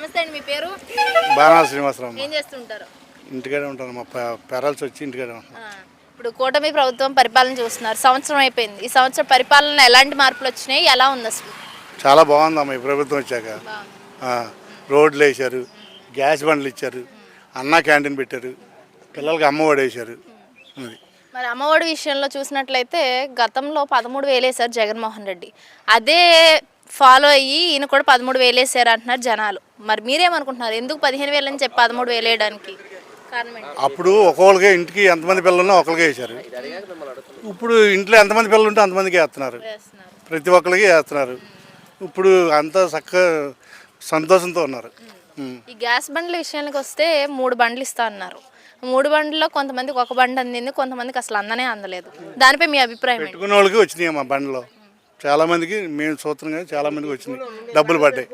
నమస్తే అండి మీ పేరు? బాణాల శ్రీనివాసరావు ఏం చేస్తుంటారు? ఇంటికాడే ఉంటాను మా పెరాల్సి వచ్చి ఇంటికాడే ఉంటాను. ఇప్పుడు కూటమి ప్రభుత్వం పరిపాలన చూస్తున్నారు సంవత్సరం అయిపోయింది. ఈ సంవత్సరం పరిపాలన ఎలాంటి మార్పులు వచ్చినాయి ఎలా ఉంది అసలు? చాలా బాగుందమ్మా ఈ ప్రభుత్వం వచ్చాక. రోడ్లు వేశారు గ్యాస్ బండ్లు ఇచ్చారు అన్నా క్యాంటీన్ పెట్టారు పిల్లలకి అమ్మఒడి వేశారు మరి అమ్మఒడి విషయంలో చూసినట్లయితే గతంలో పదమూడు వేలు వేశారు జగన్మోహన్ రెడ్డి. అదే ఫాలో అయ్యి ఈయన కూడా పదమూడు వేలు వేసారు అంటున్నారు జనాలు. మరి మీరేమనుకుంటున్నారు? ఎందుకు పదిహేను వేలు అని చెప్పి పదమూడు వేలు వేయడానికి కారణం ఏంటి? అప్పుడు ఒక్కొక్కరికి ఇంటికి ఎంతమంది పిల్లలు ఉన్నా ఒకరికి వేశారు. ఇప్పుడు ఇంట్లో ఎంతమంది పిల్లలు ఉంటే అంతమందికి వేస్తున్నారు. ప్రతి ఒక్కరికి వేస్తున్నారు. ఇప్పుడు అంతా చక్కగా సంతోషంతో ఉన్నారు. ఉం. ఈ గ్యాస్ బండ్ల విషయానికి వస్తే మూడు బండ్లు ఇస్తా అన్నారు. మూడు బండ్లలో కొంతమందికి ఒక బండి అందింది కొంతమందికి అసలు అందనే అందలేదు. దానిపై మీ అభిప్రాయం ఏంటి? పెట్టుకున్న వాళ్ళకి వచ్చినాయి మా బండ్లో. చాలామందికి మేము చూస్తున్నాం కానీ చాలామందికి వచ్చినాయి. డబ్బులు పడ్డాయి.